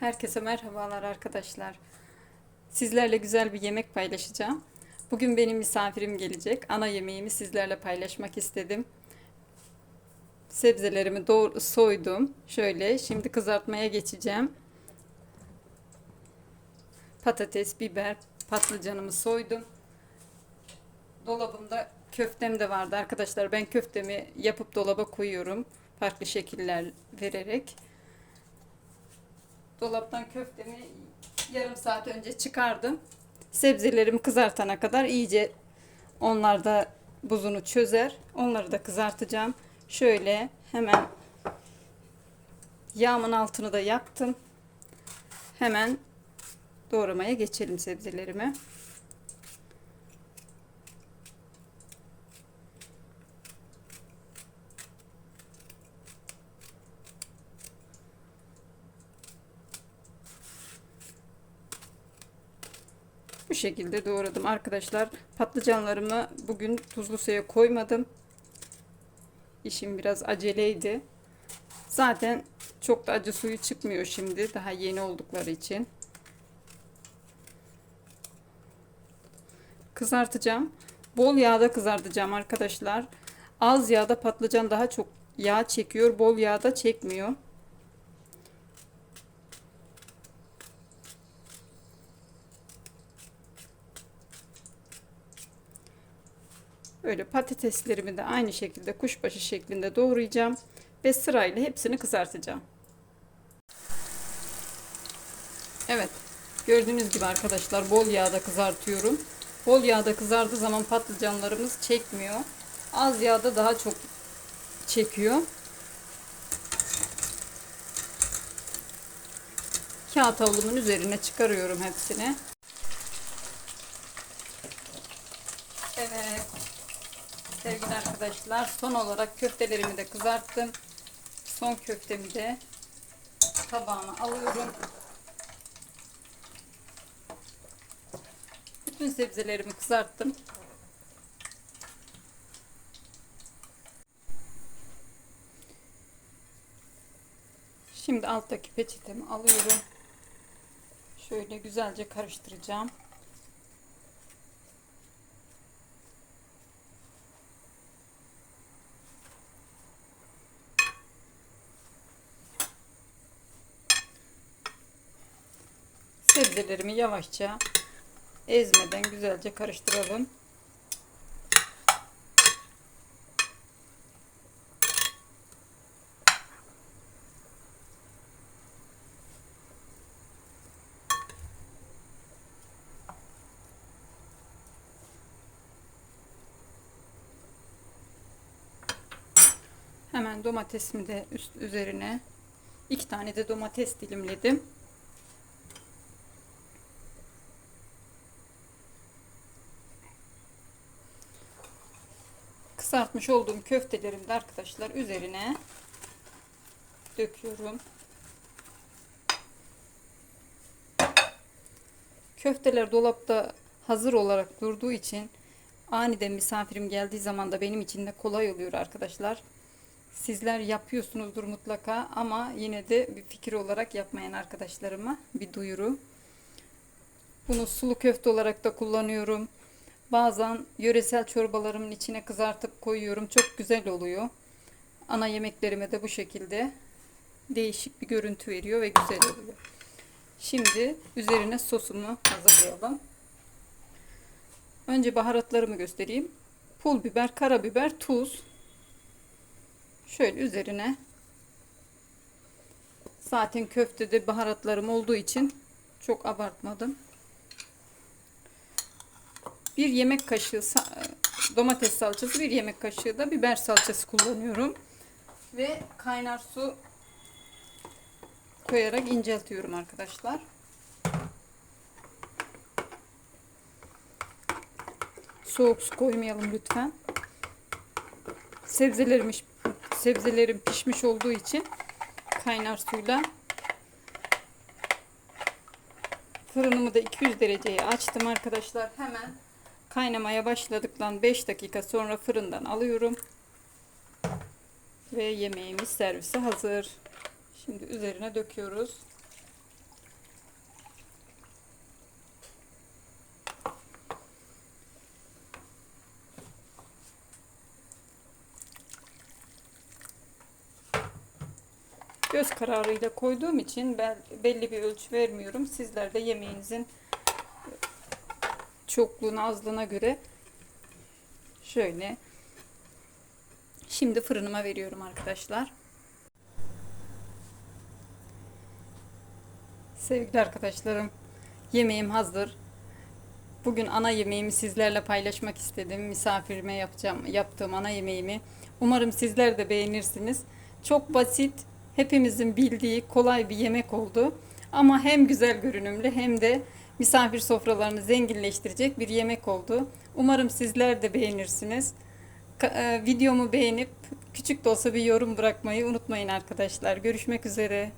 Herkese merhabalar arkadaşlar. Sizlerle güzel bir yemek paylaşacağım. Bugün benim misafirim gelecek. Ana yemeğimi sizlerle paylaşmak istedim. Sebzelerimi doğru soydum. Şöyle şimdi kızartmaya geçeceğim. Patates, biber, patlıcanımı soydum. Dolabımda köftem de vardı arkadaşlar. Ben köftemi yapıp dolaba koyuyorum. Farklı şekiller vererek. Dolaptan köftemi yarım saat önce çıkardım. Sebzelerimi kızartana kadar iyice onlar da buzunu çözer. Onları da kızartacağım. Şöyle hemen yağımın altını da yaktım. Hemen doğramaya geçelim sebzelerimi. Bu şekilde doğradım arkadaşlar. Patlıcanlarımı bugün tuzlu suya koymadım. İşim biraz aceleydi. Zaten çok da acı suyu çıkmıyor şimdi. Daha yeni oldukları için. Kızartacağım. Bol yağda kızartacağım arkadaşlar. Az yağda patlıcan daha çok yağ çekiyor. Bol yağda çekmiyor. Böyle patateslerimi de aynı şekilde kuşbaşı şeklinde doğrayacağım ve sırayla hepsini kızartacağım. Evet. Gördüğünüz gibi arkadaşlar bol yağda kızartıyorum. Bol yağda kızardığı zaman patlıcanlarımız çekmiyor. Az yağda daha çok çekiyor. Kağıt havlumun üzerine çıkarıyorum hepsini. Evet. Sevgili arkadaşlar son olarak köftelerimi de kızarttım. Son köftemi de tabağıma alıyorum. Bütün sebzelerimi kızarttım. Şimdi alttaki peçetemi alıyorum. Şöyle güzelce karıştıracağım. Sebzelerimi yavaşça ezmeden güzelce karıştıralım. Hemen domatesimi de üst üzerine iki tane de domates dilimledim. Kızartmış olduğum köftelerimi de arkadaşlar üzerine döküyorum. Köfteler dolapta hazır olarak durduğu için aniden misafirim geldiği zaman da benim için de kolay oluyor arkadaşlar. Sizler yapıyorsunuzdur mutlaka ama yine de bir fikir olarak yapmayan arkadaşlarıma bir duyuru. Bunu sulu köfte olarak da kullanıyorum. Bazen yöresel çorbalarımın içine kızartıp koyuyorum. Çok güzel oluyor. Ana yemeklerime de bu şekilde değişik bir görüntü veriyor ve güzel oluyor. Şimdi üzerine sosumu hazırlayalım. Önce baharatlarımı göstereyim. Pul biber, karabiber, tuz. Şöyle üzerine zaten köftede baharatlarım olduğu için çok abartmadım. Bir yemek kaşığı domates salçası, bir yemek kaşığı da biber salçası kullanıyorum. Ve kaynar su koyarak inceltiyorum arkadaşlar. Soğuk su koymayalım lütfen. Sebzelerim, sebzelerim pişmiş olduğu için kaynar suyla fırınımı da 200 dereceye açtım arkadaşlar. Hemen Kaynamaya başladıktan 5 dakika sonra fırından alıyorum. Ve yemeğimiz servise hazır. Şimdi üzerine döküyoruz. Göz kararıyla koyduğum için ben belli bir ölçü vermiyorum. Sizler de yemeğinizin çokluğuna azlığına göre şöyle şimdi fırınıma veriyorum arkadaşlar. Sevgili arkadaşlarım, yemeğim hazır. Bugün ana yemeğimi sizlerle paylaşmak istedim. Misafirime yapacağım, yaptığım ana yemeğimi. Umarım sizler de beğenirsiniz. Çok basit, hepimizin bildiği kolay bir yemek oldu. Ama hem güzel görünümlü hem de misafir sofralarını zenginleştirecek bir yemek oldu. Umarım sizler de beğenirsiniz. E, videomu beğenip küçük de olsa bir yorum bırakmayı unutmayın arkadaşlar. Görüşmek üzere.